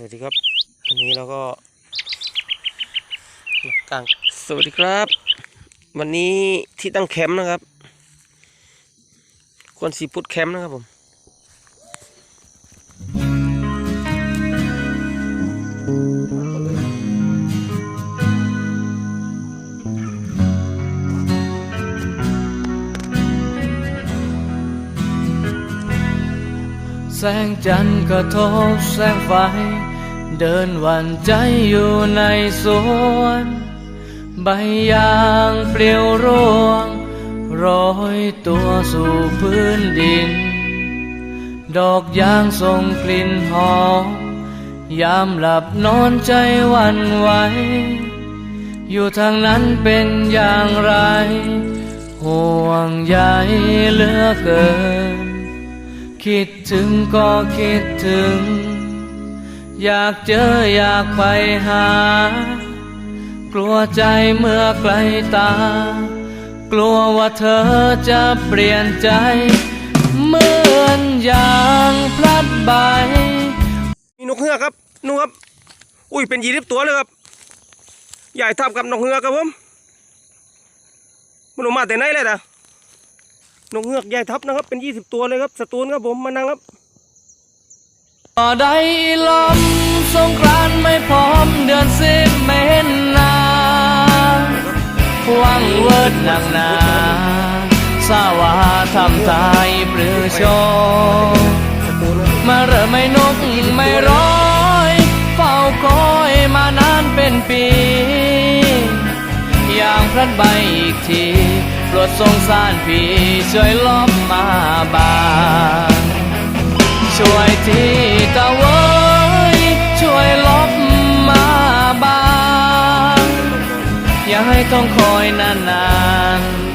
สวัสดีครับ วันนี้เราก็กลางสวัสดีครับ วันนี้ที่ตั้งแคมป์นะครับ ควรสีพุทธแคมป์นะครับผม แสงจันทร์กระทบแสงไฟ เดินหวันใจอยู่ในสวน ใบยางเปลี่ยวร่วงโรยตัวสู่พื้นดิน ดอกยางส่งกลิ่นหอม ยามหลับนอนใจวันไหว อยู่ทางนั้นเป็นอย่างไร ห่วงใยเหลือเกิน คิดถึงก็คิดถึง อยากเจออยากไปหา กลัวใจเมื่อไกลตา กลัวว่าเธอจะเปลี่ยนใจ เหมือนอย่างพลัดใบ มีนกเงือกครับนู่นครับ อุ้ยเป็นยี่สิบตัวเลยครับ ใหญ่ทับกับนกเงือกครับผมมันออกมาแต่ไหนเลยนะ นกเงือกใหญ่ทับนะครับ เป็นยี่สิบตัวเลยครับสตูนครับผมมานั่งครับต่อได้ลมสงกรานไม่พร้อมเดือนสิบเมนนาหวังเวิร์ดหนักหนาสาวาทำตายปรือโชว์สตูนครับมาเริ่มไม่นกไม่ร้อยเฝ้าคอยมานานเป็นปี อย่างพลัดใบอีกที โปรดสงสารพี่ช่วยล้อมมาบางช่วยทีตะเวยช่วยลบมาบาง อย่าให้ต้องคอยนานๆ